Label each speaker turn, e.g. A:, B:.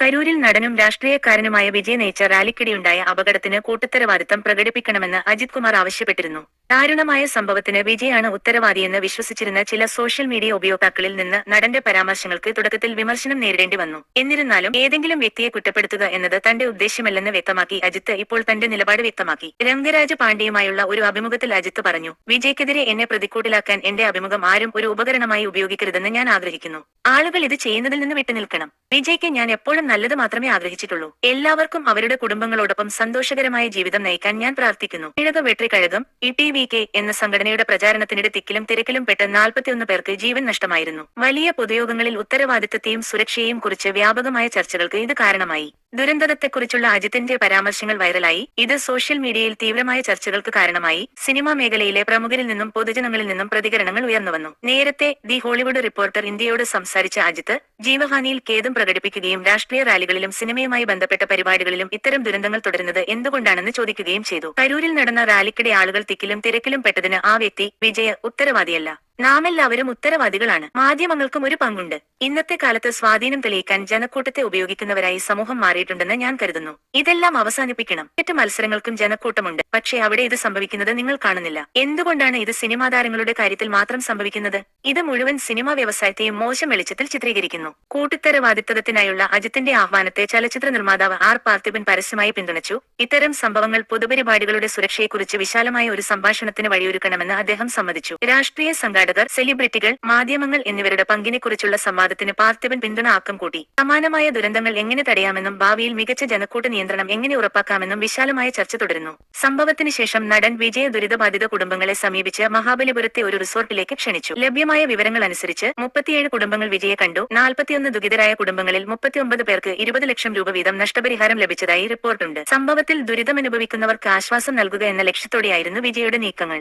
A: കരൂരിൽ നടനും രാഷ്ട്രീയക്കാരനുമായ വിജയ് നയിച്ച റാലിക്കിടെയുണ്ടായ അപകടത്തിന് കൂട്ടുത്തരവാദിത്തം പ്രകടിപ്പിക്കണമെന്ന് അജിത് കുമാർ ആവശ്യപ്പെട്ടിരുന്നു. ദാരുണമായ സംഭവത്തിന് വിജയാണ് ഉത്തരവാദിയെന്ന് വിശ്വസിച്ചിരുന്ന ചില സോഷ്യൽ മീഡിയ ഉപയോക്താക്കളിൽ നിന്ന് നടന്റെ പരാമർശങ്ങൾക്ക് തുടക്കത്തിൽ വിമർശനം നേരിടേണ്ടി വന്നു. എന്നിരുന്നാലും ഏതെങ്കിലും വ്യക്തിയെ കുറ്റപ്പെടുത്തുക എന്നത് തന്റെ ഉദ്ദേശ്യമല്ലെന്ന് വ്യക്തമാക്കി അജിത്ത് ഇപ്പോൾ തന്റെ നിലപാട് വ്യക്തമാക്കി. രംഗരാജ് പാണ്ഡെയുമായുള്ള ഒരു അഭിമുഖത്തിൽ അജിത്ത് പറഞ്ഞു വിജയ്ക്കെതിരെ എന്നെ പ്രതിക്കൂട്ടിലാക്കാൻ എന്റെ അഭിമുഖം ആരും ഒരു ഉപകരണമായി ഉപയോഗിക്കരുതെന്ന് ഞാൻ ആഗ്രഹിക്കുന്നു. ആളുകൾ ഇത് ചെയ്യുന്നതിൽ നിന്ന് വിട്ടുനിൽക്കണം. വിജയ്ക്ക് ഞാൻ എപ്പോഴും നല്ലത് മാത്രമേ ആഗ്രഹിച്ചിട്ടുള്ളൂ. എല്ലാവർക്കും അവരുടെ കുടുംബങ്ങളോടൊപ്പം സന്തോഷകരമായ ജീവിതം നയിക്കാൻ ഞാൻ പ്രാർത്ഥിക്കുന്നു. ഇഴക വെട്രിക്കഴകം ഇ ടി വി കെ എന്ന സംഘടനയുടെ പ്രചാരണത്തിനിടെ തിക്കിലും തിരക്കിലും പെട്ട് നാൽപ്പത്തിയൊന്ന് പേർക്ക് ജീവൻ നഷ്ടമായിരുന്നു. വലിയ പൊതുയോഗങ്ങളിൽ ഉത്തരവാദിത്തത്തെയും സുരക്ഷയെയും കുറിച്ച് വ്യാപകമായ ചർച്ചകൾക്ക് ഇത് കാരണമായി. ദുരന്തത്തെക്കുറിച്ചുള്ള അജിത്തിന്റെ പരാമർശങ്ങൾ വൈറലായി. ഇത് സോഷ്യൽ മീഡിയയിൽ തീവ്രമായ ചർച്ചകൾക്ക് കാരണമായി. സിനിമാ മേഖലയിലെ പ്രമുഖരിൽ നിന്നും പൊതുജനങ്ങളിൽ നിന്നും പ്രതികരണങ്ങൾ ഉയർന്നുവന്നു നേരത്തെ ദി ഹോളിവുഡ് റിപ്പോർട്ടർ ഇന്ത്യയോട് സംസാരിച്ച അജിത്ത് ജീവഹാനിയിൽ ഖേദം പ്രകടിപ്പിക്കുകയും രാഷ്ട്രീയ റാലികളിലും സിനിമയുമായി ബന്ധപ്പെട്ട പരിപാടികളിലും ഇത്തരം ദുരന്തങ്ങൾ തുടരുന്നത് എന്തുകൊണ്ടാണെന്ന് ചോദിക്കുകയും ചെയ്തു. കരൂരിൽ നടന്ന റാലിക്കിടെ ആളുകൾ തിക്കിലും തിരക്കിലും പെട്ടതിന് ആ വ്യക്തി വിജയ ഉത്തരവാദിയല്ല. നാമെല്ലാവരും ഉത്തരവാദികളാണ്. മാധ്യമങ്ങൾക്കും ഒരു പങ്കുണ്ട്. ഇന്നത്തെ കാലത്ത് സ്വാധീനം തെളിയിക്കാൻ ജനക്കൂട്ടത്തെ ഉപയോഗിക്കുന്നവരായി സമൂഹം മാറിയിട്ടുണ്ടെന്ന് ഞാൻ കരുതുന്നു. ഇതെല്ലാം അവസാനിപ്പിക്കണം. മറ്റു മത്സരങ്ങൾക്കും ജനക്കൂട്ടമുണ്ട്. പക്ഷേ അവിടെ ഇത് സംഭവിക്കുന്നത് നിങ്ങൾ കാണുന്നില്ല. എന്തുകൊണ്ടാണ് ഇത് സിനിമാ താരങ്ങളുടെ കാര്യത്തിൽ മാത്രം സംഭവിക്കുന്നത്? ഇത് മുഴുവൻ സിനിമാ വ്യവസായത്തെയും മോശം വെളിച്ചത്തിൽ ചിത്രീകരിക്കുന്നു. കൂട്ടുത്തരവാദിത്തത്തിനായുള്ള അജിത്തിന്റെ ആഹ്വാനത്തെ ചലച്ചിത്ര നിർമ്മാതാവ് ആർ പാർത്ഥിപൻ പരസ്യമായി പിന്തുണച്ചു. ഇത്തരം സംഭവങ്ങൾ പൊതുപരിപാടികളുടെ സുരക്ഷയെക്കുറിച്ച് വിശാലമായ ഒരു സംഭാഷണത്തിന് വഴിയൊരുക്കണമെന്ന് അദ്ദേഹം സമ്മതിച്ചു. രാഷ്ട്രീയ സംഘാടകർ സെലിബ്രിറ്റികൾ മാധ്യമങ്ങൾ എന്നിവരുടെ പങ്കിനെക്കുറിച്ചുള്ള സംവാദത്തിന് പാർത്ഥിവൻ പിന്തുണ ആക്കം കൂട്ടി. സമാനമായ ദുരന്തങ്ങൾ എങ്ങനെ തടയാമെന്നും ഭാവിയിൽ മികച്ച ജനക്കൂട്ട നിയന്ത്രണം എങ്ങനെ ഉറപ്പാക്കാമെന്നും വിശാലമായ ചർച്ച തുടരുന്നു. സംഭവത്തിന് ശേഷം നടൻ വിജയ ദുരിതബാധിത കുടുംബങ്ങളെ സമീപിച്ച് മഹാബലിപുരത്തെ ഒരു റിസോർട്ടിലേക്ക് ക്ഷണിച്ചു. ലഭ്യമായ വിവരങ്ങൾ അനുസരിച്ച് മുപ്പത്തിയേഴ് കുടുംബങ്ങൾ വിജയെ കണ്ടു. നാൽപ്പത്തിയൊന്ന് ദുരിതരായ കുടുംബങ്ങളിൽ മുപ്പത്തിയൊമ്പത് പേർക്ക് ഇരുപത് ലക്ഷം രൂപ വീതം നഷ്ടപരിഹാരം ലഭിച്ചതായി റിപ്പോർട്ടുണ്ട്. സംഭവത്തിൽ ദുരിതമനുഭവിക്കുന്നവർക്ക് ആശ്വാസം നൽകുക എന്ന ലക്ഷ്യത്തോടെയായിരുന്നു വിജയുടെ നീക്കങ്ങൾ.